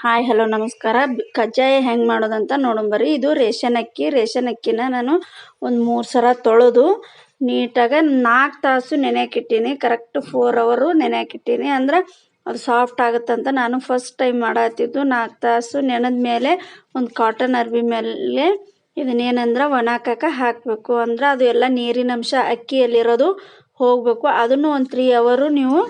Hi, hello, ನಮಸ್ಕಾರ. ಕಜ್ಜಾಯ ಹೆಂಗೆ ಮಾಡೋದಂತ ನೋಡಂಬರಿ ಇದು ರೇಷನ್ ಅಕ್ಕಿ. ರೇಷನ್ ಅಕ್ಕಿನ ನಾನು ಒಂದು ಮೂರು ಸಲ ತೊಳೆದು ನೀಟಾಗಿ ನಾಲ್ಕು ತಾಸು ನೆನೆಯಾಕಿಟ್ಟೀನಿ ಕರೆಕ್ಟ್ ಫೋರ್ ಅವರು ನೆನೆಯಾಕಿಟ್ಟೀನಿ ಅಂದ್ರೆ ಅದು ಸಾಫ್ಟ್ ಆಗುತ್ತಂತ ನಾನು ಫಸ್ಟ್ ಟೈಮ್ ಮಾಡತ್ತಿದ್ದು ನಾಲ್ಕು ತಾಸು ನೆನೆದ ಮೇಲೆ ಒಂದು ಕಾಟನ್ ಅರ್ಬಿ ಮೇಲೆ ಇದನ್ನೇನಂದ್ರೆ ಒಣಾಕಕ್ಕೆ ಹಾಕಬೇಕು. ಅಂದ್ರೆ ಅದು ಎಲ್ಲ ನೀರಿನ ಅಂಶ ಅಕ್ಕಿಯಲ್ಲಿರೋದು ಹೋಗಬೇಕು. ಅದನ್ನು ಒಂದು ತ್ರೀ ಅವರು ನೀವು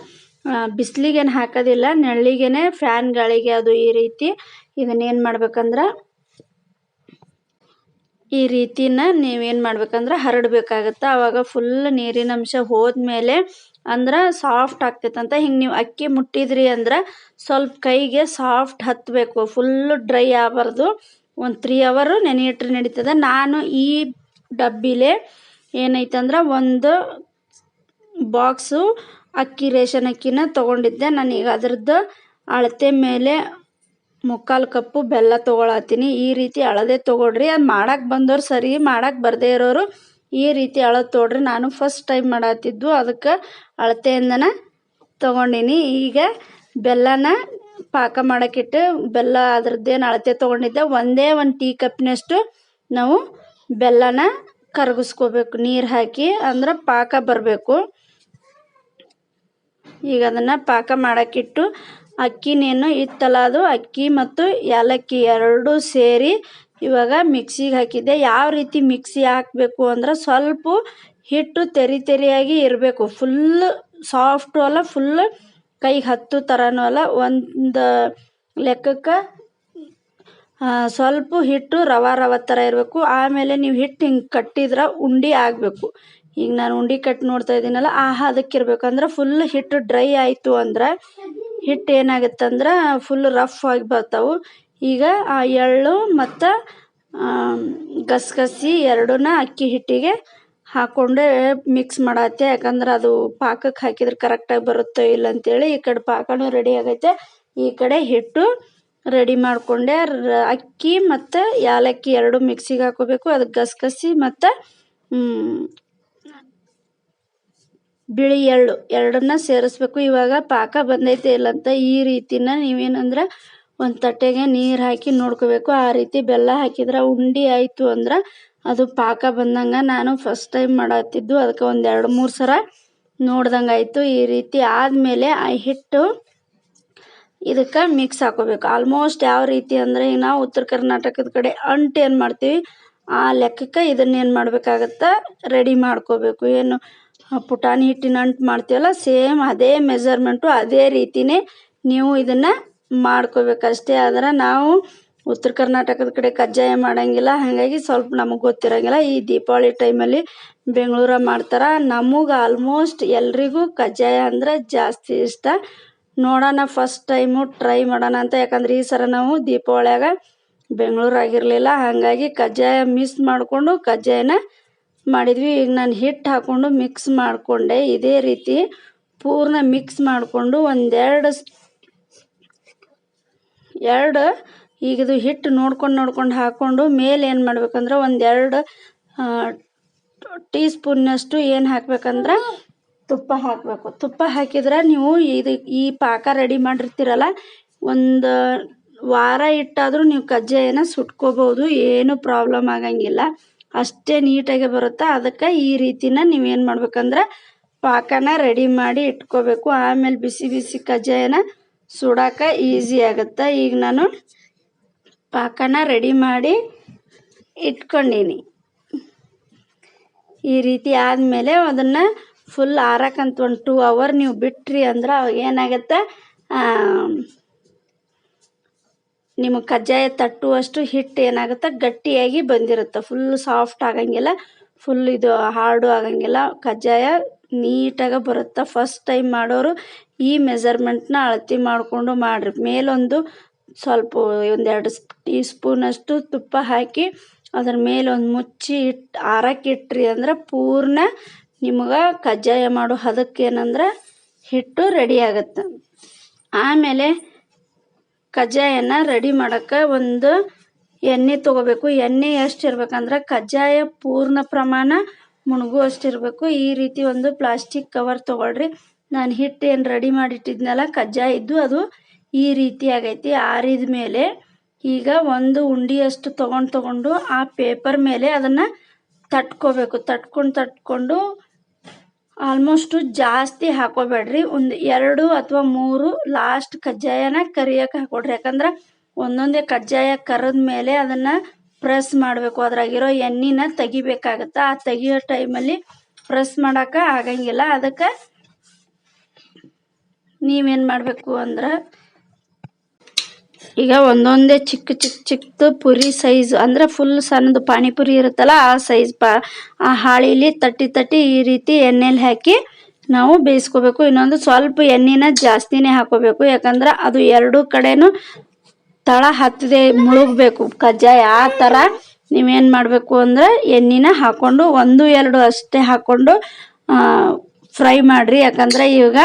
ಬಿಸಿಲಿಗೇನು ಹಾಕೋದಿಲ್ಲ ನೆರಳಿಗೇನೆ ಫ್ಯಾನ್ ಗಾಳಿಗೆ ಅದು ಈ ರೀತಿ ಇದನ್ನೇನು ಮಾಡ್ಬೇಕಂದ್ರೆ ಈ ರೀತಿನ ನೀವೇನು ಮಾಡ್ಬೇಕಂದ್ರೆ ಹರಡಬೇಕಾಗತ್ತೆ. ಆವಾಗ ಫುಲ್ ನೀರಿನ ಅಂಶ ಹೋದ್ಮೇಲೆ ಅಂದ್ರೆ ಸಾಫ್ಟ್ ಆಗ್ತೈತಂತ ಹಿಂಗೆ ನೀವು ಅಕ್ಕಿ ಮುಟ್ಟಿದ್ರಿ ಅಂದ್ರೆ ಸ್ವಲ್ಪ ಕೈಗೆ ಸಾಫ್ಟ್ ಹತ್ತಬೇಕು ಫುಲ್ಲು ಡ್ರೈ ಆಗಬಾರ್ದು. ಒಂದು ತ್ರೀ ಅವರು ನೆನೆಯಿಟ್ರೆ ನಡೀತದೆ. ನಾನು ಈ ಡಬ್ಬಿಲೆ ಏನೈತಂದ್ರೆ ಒಂದು ಬಾಕ್ಸು, ಅಕ್ಕಿ ರೇಷನ್ ಅಕ್ಕಿನ ತೊಗೊಂಡಿದ್ದೆ. ನಾನೀಗ ಅದ್ರದ್ದು ಅಳತೆ ಮೇಲೆ ಮುಕ್ಕಾಲು ಕಪ್ಪು ಬೆಲ್ಲ ತೊಗೊಳತ್ತೀನಿ. ಈ ರೀತಿ ಅಳದೆ ತೊಗೊಳ್ರಿ. ಅದು ಮಾಡಕ್ಕೆ ಬಂದವ್ರು ಸರಿ ಮಾಡಕ್ಕೆ ಬರದೇ ಇರೋರು ಈ ರೀತಿ ಅಳದು ತೊಗೊಳ್ರಿ ನಾನು ಫಸ್ಟ್ ಟೈಮ್ ಮಾಡತ್ತಿದ್ದು ಅದಕ್ಕೆ ಅಳತೆಯಿಂದನ ತೊಗೊಂಡಿನಿ. ಈಗ ಬೆಲ್ಲನ ಪಾಕ ಮಾಡೋಕ್ಕಿಟ್ಟು ಬೆಲ್ಲ ಅದ್ರದ್ದೇನು ಅಳತೆ ತೊಗೊಂಡಿದ್ದೆ, ಒಂದೇ ಒಂದು ಟೀ ಕಪ್ನಷ್ಟು ನಾವು ಬೆಲ್ಲನ ಕರಗಿಸ್ಕೋಬೇಕು. ನೀರು ಹಾಕಿ ಅಂದ್ರೆ ಪಾಕ ಬರಬೇಕು. ಈಗ ಅದನ್ನು ಪಾಕ ಮಾಡೋಕ್ಕಿಟ್ಟು ಅಕ್ಕಿನೇನು ಇತ್ತಲ್ಲ ಅದು ಅಕ್ಕಿ ಮತ್ತು ಏಲಕ್ಕಿ ಎರಡೂ ಸೇರಿ ಇವಾಗ ಮಿಕ್ಸಿಗೆ ಹಾಕಿದ್ದೆ. ಯಾವ ರೀತಿ ಮಿಕ್ಸಿ ಹಾಕಬೇಕು ಅಂದ್ರೆ ಸ್ವಲ್ಪ ಹಿಟ್ಟು ತೆರಿ ತೆರಿಯಾಗಿ ಇರಬೇಕು. ಫುಲ್ ಸಾಫ್ಟು ಅಲ್ಲ, ಫುಲ್ ಕೈಗೆ ಹತ್ತು ಥರನೂ ಅಲ್ಲ. ಒಂದು ಲೆಕ್ಕಕ್ಕೆ ಸ್ವಲ್ಪ ಹಿಟ್ಟು ರವ ರವೆ ಥರ ಇರಬೇಕು. ಆಮೇಲೆ ನೀವು ಹಿಟ್ಟು ಹಿಂಗೆ ಕಟ್ಟಿದ್ರೆ ಉಂಡೆ ಆಗಬೇಕು. ಈಗ ನಾನು ಉಂಡೆ ಕಟ್ಟಿ ನೋಡ್ತಾ ಇದ್ದೀನಲ್ಲ ಆ ಹದಕ್ಕಿರ್ಬೇಕು ಅಂದ್ರೆ ಫುಲ್ ಹಿಟ್ಟು ಡ್ರೈ ಆಯಿತು ಅಂದ್ರೆ ಹಿಟ್ಟು ಏನಾಗುತ್ತೆ ಅಂದ್ರೆ ಫುಲ್ ರಫ್ ಆಗಿ ಬರ್ತಾವು. ಈಗ ಆ ಎಳ್ಳು ಮತ್ತು ಗಸಗಸಿ ಎರಡನ್ನ ಅಕ್ಕಿ ಹಿಟ್ಟಿಗೆ ಹಾಕ್ಕೊಂಡೆ ಮಿಕ್ಸ್ ಮಾಡತ್ತೆ. ಯಾಕಂದ್ರೆ ಅದು ಪಾಕಕ್ಕೆ ಹಾಕಿದ್ರೆ ಕರೆಕ್ಟಾಗಿ ಬರುತ್ತೋ ಇಲ್ಲ ಅಂತೇಳಿ ಈ ಕಡೆ ಪಾಕನೂ ರೆಡಿ ಆಗೈತೆ. ಈ ಕಡೆ ಹಿಟ್ಟು ರೆಡಿ ಮಾಡಿಕೊಂಡೆ. ಅಕ್ಕಿ ಮತ್ತು ಏಲಕ್ಕಿ ಎರಡು ಮಿಕ್ಸಿಗೆ ಹಾಕೋಬೇಕು. ಅದಕ್ಕೆ ಗಸಗಸಿ ಮತ್ತು ಬಿಳಿ ಎಳ್ಳು. ಎರಡನ್ನ ಸೇರಿಸ್ಬೇಕು. ಇವಾಗ ಪಾಕ ಬಂದೈತೆ ಇಲ್ಲ ಅಂತ ಈ ರೀತಿನ ನೀವೇನಂದ್ರೆ ಒಂದು ತಟ್ಟೆಗೆ ನೀರು ಹಾಕಿ ನೋಡ್ಕೋಬೇಕು. ಆ ರೀತಿ ಬೆಲ್ಲ ಹಾಕಿದ್ರೆ ಉಂಡೆ ಆಯಿತು ಅಂದ್ರೆ ಅದು ಪಾಕ ಬಂದಂಗೆ ನಾನು ಫಸ್ಟ್ ಟೈಮ್ ಮಾಡತ್ತಿದ್ದು. ಅದಕ್ಕೆ ಒಂದು ಎರಡು ಮೂರು ಸಲ ನೋಡ್ದಂಗೆ ಆಯಿತು ಈ ರೀತಿ ಆದಮೇಲೆ ಆ ಹಿಟ್ಟು ಇದಕ್ಕೆ ಮಿಕ್ಸ್ ಹಾಕೋಬೇಕು. ಆಲ್ಮೋಸ್ಟ್ ಯಾವ ರೀತಿ ಅಂದರೆ ಈಗ ನಾವು ಉತ್ತರ ಕರ್ನಾಟಕದ ಕಡೆ ಅಂಟು ಏನು ಮಾಡ್ತೀವಿ, ಆ ಲೆಕ್ಕಕ್ಕೆ ಇದನ್ನೇನು ಮಾಡಬೇಕಾಗತ್ತೆ ರೆಡಿ ಮಾಡ್ಕೋಬೇಕು. ಏನು ಪುಟಾಣಿ ಹಿಟ್ಟಿನ ಅಂಟು ಮಾಡ್ತೀವಲ್ಲ ಸೇಮ್ ಅದೇ ಮೆಜರ್ಮೆಂಟು ಅದೇ ರೀತಿನೇ ನೀವು ಇದನ್ನು ಮಾಡ್ಕೋಬೇಕಷ್ಟೇ ಆದ್ರೆ ನಾವು ಉತ್ತರ ಕರ್ನಾಟಕದ ಕಡೆ ಕಜ್ಜಾಯ ಮಾಡೋಂಗಿಲ್ಲ, ಹಾಗಾಗಿ ಸ್ವಲ್ಪ ನಮಗೆ ಗೊತ್ತಿರೋಂಗಿಲ್ಲ. ಈ ದೀಪಾವಳಿ ಟೈಮಲ್ಲಿ ಬೆಂಗಳೂರ ಮಾಡ್ತಾರೆ. ನಮಗೆ ಆಲ್ಮೋಸ್ಟ್ ಎಲ್ರಿಗೂ ಕಜ್ಜಾಯ ಅಂದ್ರೆ ಜಾಸ್ತಿ ಇಷ್ಟ. ನೋಡೋಣ ಫಸ್ಟ್ ಟೈಮು ಟ್ರೈ ಮಾಡೋಣ ಅಂತ. ಯಾಕಂದ್ರೆ ಈ ಸಲ ನಾವು ದೀಪಾವಳಿಯಾಗ ಬೆಂಗಳೂರಾಗಿರಲಿಲ್ಲ ಹಾಗಾಗಿ ಕಜ್ಜಾಯ ಮಿಸ್ ಮಾಡಿಕೊಂಡು ಕಜ್ಜಾಯನ ಮಾಡಿದ್ವಿ. ಈಗ ನಾನು ಹಿಟ್ಟು ಹಾಕ್ಕೊಂಡು ಮಿಕ್ಸ್ ಮಾಡಿಕೊಂಡೆ. ಇದೇ ರೀತಿ ಪೂರ್ಣ ಮಿಕ್ಸ್ ಮಾಡಿಕೊಂಡು ಒಂದೆರಡು ಎರಡು ಈಗ ಇದು ಹಿಟ್ಟು ನೋಡ್ಕೊಂಡು ನೋಡ್ಕೊಂಡು ಹಾಕ್ಕೊಂಡು ಮೇಲೆ ಏನು ಮಾಡ್ಬೇಕಂದ್ರೆ ಒಂದೆರಡು ಟೀ ಸ್ಪೂನ್ನಷ್ಟು ಏನು ಹಾಕ್ಬೇಕಂದ್ರೆ ತುಪ್ಪ ಹಾಕಬೇಕು. ತುಪ್ಪ ಹಾಕಿದ್ರೆ ನೀವು ಇದು ಈ ಪಾಕ ರೆಡಿ ಮಾಡಿರ್ತೀರಲ್ಲ, ಒಂದು ವಾರ ಇಟ್ಟಾದರೂ ನೀವು ಕಜ್ಜಾಯನ ಸುಟ್ಕೋಬೋದು ಏನೂ ಪ್ರಾಬ್ಲಮ್ ಆಗಂಗಿಲ್ಲ. ಅಷ್ಟೇ ನೀಟಾಗಿ ಬರುತ್ತೆ. ಅದಕ್ಕೆ ಈ ರೀತಿನ ನೀವೇನು ಮಾಡ್ಬೇಕಂದ್ರೆ ಪಾಕನ ರೆಡಿ ಮಾಡಿ ಇಟ್ಕೋಬೇಕು. ಆಮೇಲೆ ಬಿಸಿ ಬಿಸಿ ಕಜ್ಜಾಯನ ಸುಡೋಕೆ ಈಸಿ ಆಗುತ್ತೆ. ಈಗ ನಾನು ಪಾಕನ ರೆಡಿ ಮಾಡಿ ಇಟ್ಕೊಂಡೀನಿ. ಈ ರೀತಿ ಆದಮೇಲೆ ಅದನ್ನು ಫುಲ್ ಆರಕ್ಕಂತ ಒಂದು ಟೂ ಅವರ್ ನೀವು ಬಿಟ್ರಿ ಅಂದ್ರೆ ಏನಾಗುತ್ತೆ? ನಿಮಗೆ ಕಜ್ಜಾಯ ತಟ್ಟುವಷ್ಟು ಹಿಟ್ಟು ಏನಾಗುತ್ತೆ? ಗಟ್ಟಿಯಾಗಿ ಬಂದಿರುತ್ತೆ. ಫುಲ್ ಸಾಫ್ಟ್ ಆಗಂಗಿಲ್ಲ. ಫುಲ್ ಇದು ಹಾರ್ಡು ಆಗಂಗಿಲ್ಲ. ಕಜ್ಜಾಯ ನೀಟಾಗಿ ಬರುತ್ತೆ. ಫಸ್ಟ್ ಟೈಮ್ ಮಾಡೋರು ಈ ಮೆಜರ್ಮೆಂಟ್ನ ಅಳತಿ ಮಾಡಿಕೊಂಡು ಮಾಡಿರಿ. ಮೇಲೊಂದು ಸ್ವಲ್ಪ ಒಂದೆರಡು ಟೀ ಸ್ಪೂನಷ್ಟು ತುಪ್ಪ ಹಾಕಿ ಅದ್ರ ಮೇಲೊಂದು ಮುಚ್ಚಿ ಇಟ್ಟು ಆರಕ್ಕೆ ಇಟ್ರಿ ಅಂದ್ರೆ ಪೂರ್ಣ ನಿಮ್ಗೆ ಕಜ್ಜಾಯ ಮಾಡೋ ಹದಕ್ಕೆ ಏನಂದ್ರೆ ಹಿಟ್ಟು ರೆಡಿ ಆಗುತ್ತೆ. ಆಮೇಲೆ ಕಜ್ಜಾಯನ ರೆಡಿ ಮಾಡೋಕ್ಕೆ ಒಂದು ಎಣ್ಣೆ ತೊಗೋಬೇಕು. ಎಣ್ಣೆ ಎಷ್ಟು ಇರ್ಬೇಕಂದ್ರೆ ಕಜ್ಜಾಯ ಪೂರ್ಣ ಪ್ರಮಾಣ ಮುಳುಗುವಷ್ಟು ಇರಬೇಕು. ಈ ರೀತಿ ಒಂದು ಪ್ಲಾಸ್ಟಿಕ್ ಕವರ್ ತೊಗೊಳ್ರಿ. ನಾನು ಹಿಟ್ಟು ಏನು ರೆಡಿ ಮಾಡಿಟ್ಟಿದ್ನಲ್ಲ, ಕಜ್ಜಾಯ ಇದ್ದು ಅದು ಈ ರೀತಿ ಆಗೈತಿ. ಆರಿದ ಮೇಲೆ ಈಗ ಒಂದು ಉಂಡಿಯಷ್ಟು ತೊಗೊಂಡು ತೊಗೊಂಡು ಆ ಪೇಪರ್ ಮೇಲೆ ಅದನ್ನು ತಟ್ಕೋಬೇಕು. ತಟ್ಕೊಂಡು ತಟ್ಕೊಂಡು ಆಲ್ಮೋಸ್ಟು ಜಾಸ್ತಿ ಹಾಕೋಬೇಡ್ರಿ. ಒಂದು ಎರಡು ಅಥವಾ ಮೂರು ಲಾಸ್ಟ್ ಕಜ್ಜಾಯನ ಕರಿಯಕ್ಕೆ ಹಾಕೊಡ್ರಿ. ಯಾಕಂದ್ರೆ ಒಂದೊಂದೇ ಕಜ್ಜಾಯ ಕರೆದ ಮೇಲೆ ಅದನ್ನು ಪ್ರೆಸ್ ಮಾಡಬೇಕು. ಅದ್ರಾಗಿರೋ ಎಣ್ಣೆನ ತೆಗಿಬೇಕಾಗತ್ತೆ. ಆ ತೆಗಿಯೋ ಟೈಮಲ್ಲಿ ಪ್ರೆಸ್ ಮಾಡೋಕೆ ಆಗಂಗಿಲ್ಲ. ಅದಕ್ಕೆ ನೀವೇನು ಮಾಡಬೇಕು ಅಂದ್ರೆ ಈಗ ಒಂದೊಂದೇ ಚಿಕ್ಕ ಚಿಕ್ಕ ಚಿಕ್ಕದು ಪುರಿ ಸೈಜ್ ಅಂದ್ರೆ ಫುಲ್ ಸಣ್ಣದು ಪಾನಿಪುರಿ ಇರುತ್ತಲ್ಲ, ಆ ಸೈಜ್ ಪಾ ಆ ಹಾಳಿಲಿ ತಟ್ಟಿ ತಟ್ಟಿ ಈ ರೀತಿ ಎಣ್ಣೆಲಿ ಹಾಕಿ ನಾವು ಬೇಯಿಸ್ಕೋಬೇಕು. ಇನ್ನೊಂದು ಸ್ವಲ್ಪ ಎಣ್ಣೆನ ಜಾಸ್ತಿನೇ ಹಾಕೋಬೇಕು. ಯಾಕಂದ್ರೆ ಅದು ಎರಡೂ ಕಡೆನೂ ತಳ ಹತ್ತದೆ ಮುಳುಗಬೇಕು. ಕಜ್ಜಾಯ ಆ ಥರ ನೀವೇನು ಮಾಡಬೇಕು ಅಂದ್ರೆ ಎಣ್ಣೆನ ಹಾಕ್ಕೊಂಡು ಒಂದು ಎರಡು ಅಷ್ಟೇ ಹಾಕ್ಕೊಂಡು ಫ್ರೈ ಮಾಡಿರಿ. ಯಾಕಂದ್ರೆ ಇವಾಗ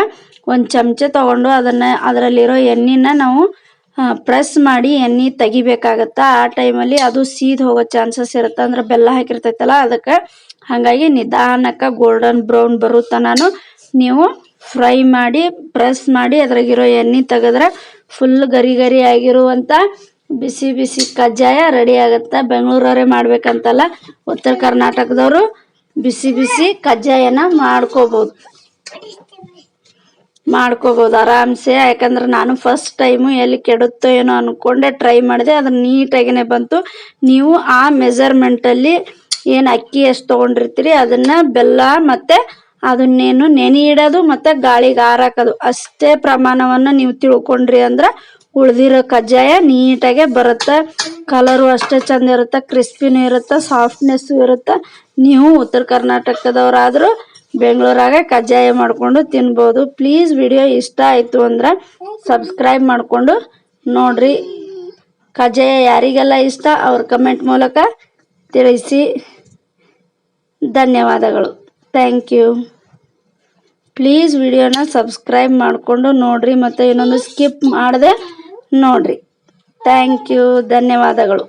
ಒಂದು ಚಮಚ ತಗೊಂಡು ಅದನ್ನು ಅದರಲ್ಲಿರೋ ಎಣ್ಣೆನ ನಾವು ಪ್ರೆಸ್ ಮಾಡಿ ಎಣ್ಣೆ ತೆಗಿಬೇಕಾಗತ್ತ? ಆ ಟೈಮಲ್ಲಿ ಅದು ಸೀದ್ ಹೋಗೋ ಚಾನ್ಸಸ್ ಇರುತ್ತೆ. ಅಂದ್ರೆ ಬೆಲ್ಲ ಹಾಕಿರ್ತೈತಲ್ಲ ಅದಕ್ಕೆ. ಹಾಗಾಗಿ ನಿಧಾನಕ್ಕೆ ಗೋಲ್ಡನ್ ಬ್ರೌನ್ ಬರೋ ತನಕ ನೀವು ಫ್ರೈ ಮಾಡಿ ಪ್ರೆಸ್ ಮಾಡಿ ಅದ್ರಾಗಿರೋ ಎಣ್ಣೆ ತೆಗೆದ್ರೆ ಫುಲ್ ಗರಿ ಗರಿ ಆಗಿರುವಂಥ ಬಿಸಿ ಬಿಸಿ ಕಜ್ಜಾಯ ರೆಡಿ ಆಗುತ್ತೆ? ಬೆಂಗಳೂರವರೇ ಮಾಡ್ಬೇಕಂತಲ್ಲ ಉತ್ತರ ಕರ್ನಾಟಕದವರು ಬಿಸಿ ಬಿಸಿ ಕಜ್ಜಾಯನ ಮಾಡ್ಕೋಬೋದು. ಮಾಡ್ಕೋಬೋದು ಆರಾಮ್ಸೆ, ಯಾಕಂದ್ರೆ ನಾನು ಫಸ್ಟ್ ಟೈಮು ಎಲ್ಲಿ ಕೆಡುತ್ತೋ ಏನೋ ಅಂದ್ಕೊಂಡೆ ಟ್ರೈ ಮಾಡಿದೆ ಅದು ನೀಟಾಗಿನೇ ಬಂತು. ನೀವು ಆ ಮೆಜರ್ಮೆಂಟಲ್ಲಿ ಏನು ಅಕ್ಕಿ ಎಷ್ಟು ತೊಗೊಂಡಿರ್ತೀರಿ, ಅದನ್ನು ಬೆಲ್ಲ ಮತ್ತು ಅದನ್ನೇನು ನೆನೆ ಇಡೋದು ಮತ್ತು ಗಾಳಿಗೆ ಹಾರಾಕೋದು. ಅಷ್ಟೇ ಪ್ರಮಾಣವನ್ನು ನೀವು ತಿಳ್ಕೊಂಡ್ರಿ ಅಂದ್ರೆ ಉಳಿದಿರೋ ಕಜ್ಜಾಯ ನೀಟಾಗೆ ಬರುತ್ತೆ ಕಲರು ಅಷ್ಟೇ ಚೆಂದ ಇರುತ್ತೆ ಕ್ರಿಸ್ಪಿನೂ ಇರುತ್ತೆ ಸಾಫ್ಟ್ನೆಸ್ಸು ಇರುತ್ತೆ. ನೀವು ಉತ್ತರ ಕರ್ನಾಟಕದವರಾದರೂ ಬೆಂಗಳೂರಾಗ ಕಜ್ಜಾಯ ಮಾಡಿಕೊಂಡು ತಿನ್ಬೋದು. ಪ್ಲೀಸ್ ವಿಡಿಯೋ ಇಷ್ಟ ಆಯಿತು ಅಂದ್ರೆ ಸಬ್ಸ್ಕ್ರೈಬ್ ಮಾಡಿಕೊಂಡು ನೋಡ್ರಿ. ಕಜ್ಜಾಯ ಯಾರಿಗೆಲ್ಲ ಇಷ್ಟ ಅವ್ರ ಕಮೆಂಟ್ ಮೂಲಕ ತಿಳಿಸಿ. ಧನ್ಯವಾದಗಳು. ಥ್ಯಾಂಕ್ ಯು ಪ್ಲೀಸ್ ವಿಡಿಯೋನ ಸಬ್ಸ್ಕ್ರೈಬ್ ಮಾಡಿಕೊಂಡು ನೋಡ್ರಿ ಮತ್ತು ಇನ್ನೊಂದು ಸ್ಕಿಪ್ ಮಾಡದೆ ನೋಡ್ರಿ. ಥ್ಯಾಂಕ್ ಯು ಧನ್ಯವಾದಗಳು.